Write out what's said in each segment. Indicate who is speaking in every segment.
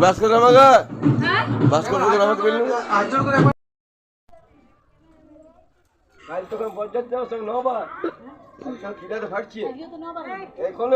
Speaker 1: বাস করে আমাকে বাস করে আমাকে বললি কাল তোকে বজ্জাত যাও সঙ্গে নবার। সব খিদাতে ফাটছি। এখন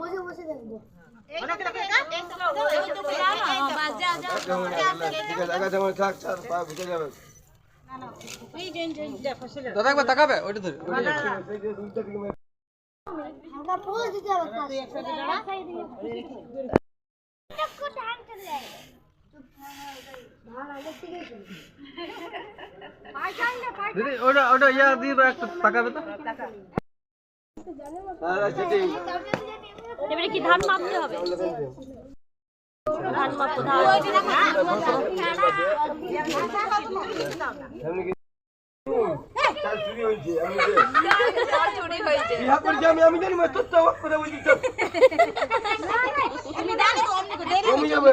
Speaker 2: বসে বসে দেখব।
Speaker 1: ঠিক আছে আগা যেমন থাক চার পা ঘুরে যাবে।
Speaker 3: দাদা
Speaker 4: এবারে কি ধান মাপতে হবে?
Speaker 1: আমি জানি তোর তো করে বলছি তো কমে যাবে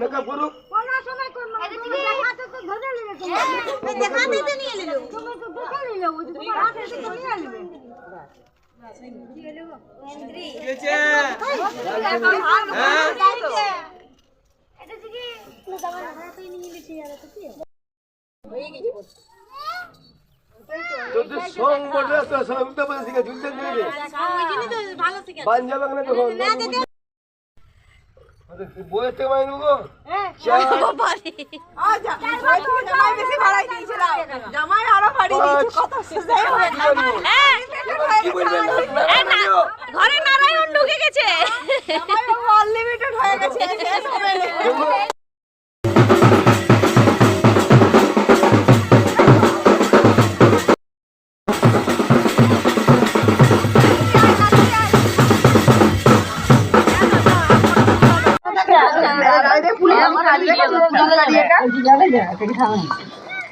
Speaker 1: মেকআপ করুক তোদের সং তো সঙ্গটা বলে শিখে ঝুলতে দিয়ে দে পাঞ্জাব না তখন বইয়ের থেকে মাইনু গো
Speaker 5: জামাই আরও বাড়ি দিয়েছে কত সুজাই হয়ে
Speaker 1: কি বলবেন
Speaker 4: ঘরে নারায়ণ ঢুকে গেছে
Speaker 5: আনলিমিটেড হয়ে গেছে।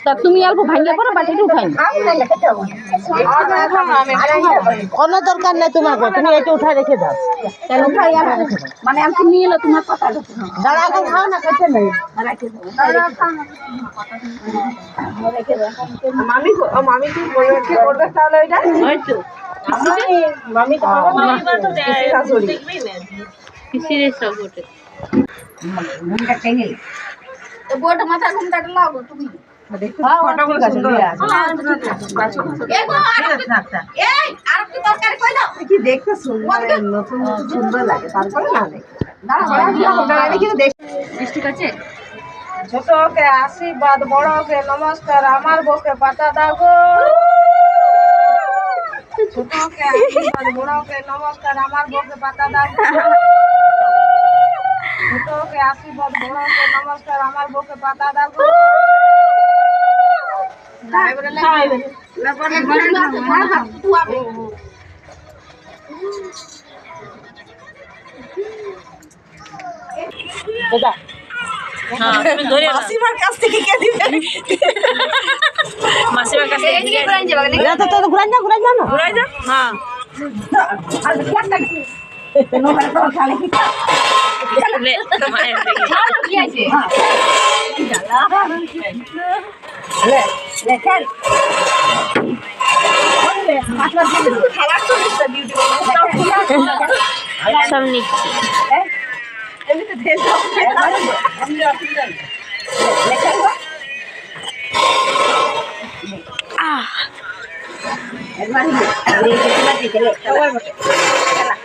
Speaker 4: তা তুমি অল্প ভাঙ্গে পড়ো বাটিতে উঠাই
Speaker 6: কোনো দরকার নেই তোমাকে তুমি এটা উঠে রেখে দাও।
Speaker 4: মানে আমি নিয়ে এলো তোমার কথা
Speaker 6: দাঁড়া এখন খাও না খেতে নেই।
Speaker 5: মামি কো- ও মামি কি করবে? তাহলে ওইটা? মামি তো পিসি শাশুড়ি।
Speaker 4: বউটা মাথা ঘুমটা লাগো তুমি।
Speaker 5: দেখতে সুন্দর নতুন নতুন সুন্দর লাগে তারপরে না ছোটকে আশীর্বাদ বড়কে নমস্কার আমার বউকে পাতা দাও গো। ছোটকে আশীর্বাদ বড়কে নমস্কার আমার বউকে পাতা দাও ছোটকে আশীর্বাদ বড়কে নমস্কার আমার বউকে পাতা দাও গো। মাসিমার কাছ থেকে কে দিবে
Speaker 4: মাসিমার কাছে এদিকে ঘুরাই যাবে
Speaker 6: না তো তো ঘুরান যা ঘুরান যা না
Speaker 4: ঘুরাই যা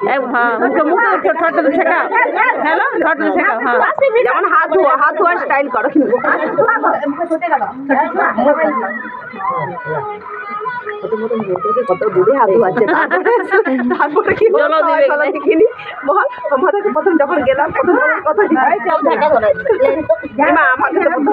Speaker 4: হ্যাঁ
Speaker 5: মুখে মুখে ঠোঁটে শেখা হ্যালো ঠোঁটে শেখা হ্যাঁ। যেমন হাত ধোয়া হাত স্টাইল করো। কিন্তু কত দূরে হাত ধোয়াচ্ছে তারপরে কি বলো দেখিনি বল আমাদেরকে প্রথম যখন গেলাম প্রথম কথা আমাকে তো